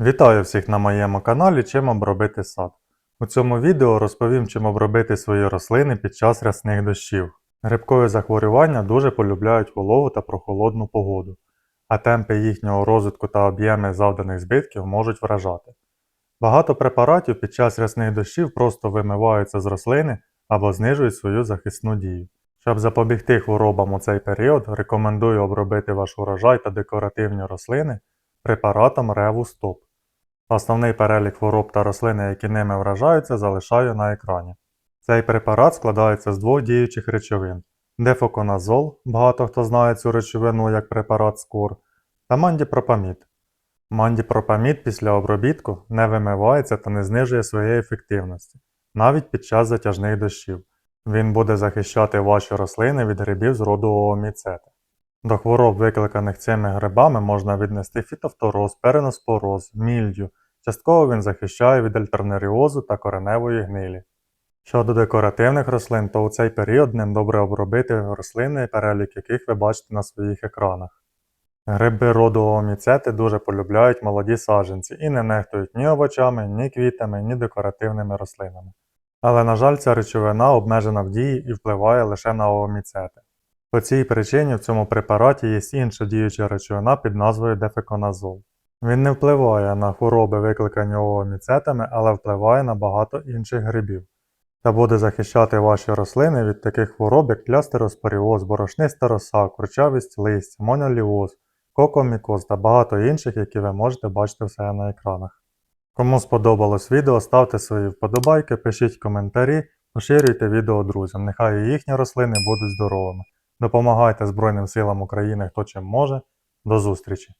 Вітаю всіх на моєму каналі Чим обробити сад. У цьому відео розповім, чим обробити свої рослини під час рясних дощів. Грибкові захворювання дуже полюбляють вологу та прохолодну погоду, а темпи їхнього розвитку та об'єми завданих збитків можуть вражати. Багато препаратів під час рясних дощів просто вимиваються з рослини або знижують свою захисну дію. Щоб запобігти хворобам у цей період, рекомендую обробити ваш урожай та декоративні рослини препаратом Реву-Стоп. Основний перелік хвороб та рослини, які ними вражаються, залишаю на екрані. Цей препарат складається з двох діючих речовин: дефоконазол, багато хто знає цю речовину як препарат скор, та мандіпропамід. Мандіпропамід після обробітку не вимивається та не знижує своєї ефективності, навіть під час затяжних дощів. Він буде захищати ваші рослини від грибів з роду ооміцети. До хвороб, викликаних цими грибами, можна віднести фітофтороз, переноспороз, мільдю. Частково він захищає від альтернаріозу та кореневої гнилі. Щодо декоративних рослин, то у цей період ним добре обробити рослини, перелік яких ви бачите на своїх екранах. Гриби роду ооміцети дуже полюбляють молоді саджанці і не нехтують ні овочами, ні квітами, ні декоративними рослинами. Але, на жаль, ця речовина обмежена в дії і впливає лише на ооміцети. По цій причині в цьому препараті є інша діюча речовина під назвою дефеконазол. Він не впливає на хвороби, викликані ооміцетами, але впливає на багато інших грибів та буде захищати ваші рослини від таких хвороб, як клястероспоріоз, борошниста роса, курчавість листя, моноліоз, кокомікоз та багато інших, які ви можете бачити в себе на екранах. Кому сподобалось відео, ставте свої вподобайки, пишіть коментарі, поширюйте відео друзям. Нехай їхні рослини будуть здоровими. Допомагайте Збройним силам України хто чим може. До зустрічі!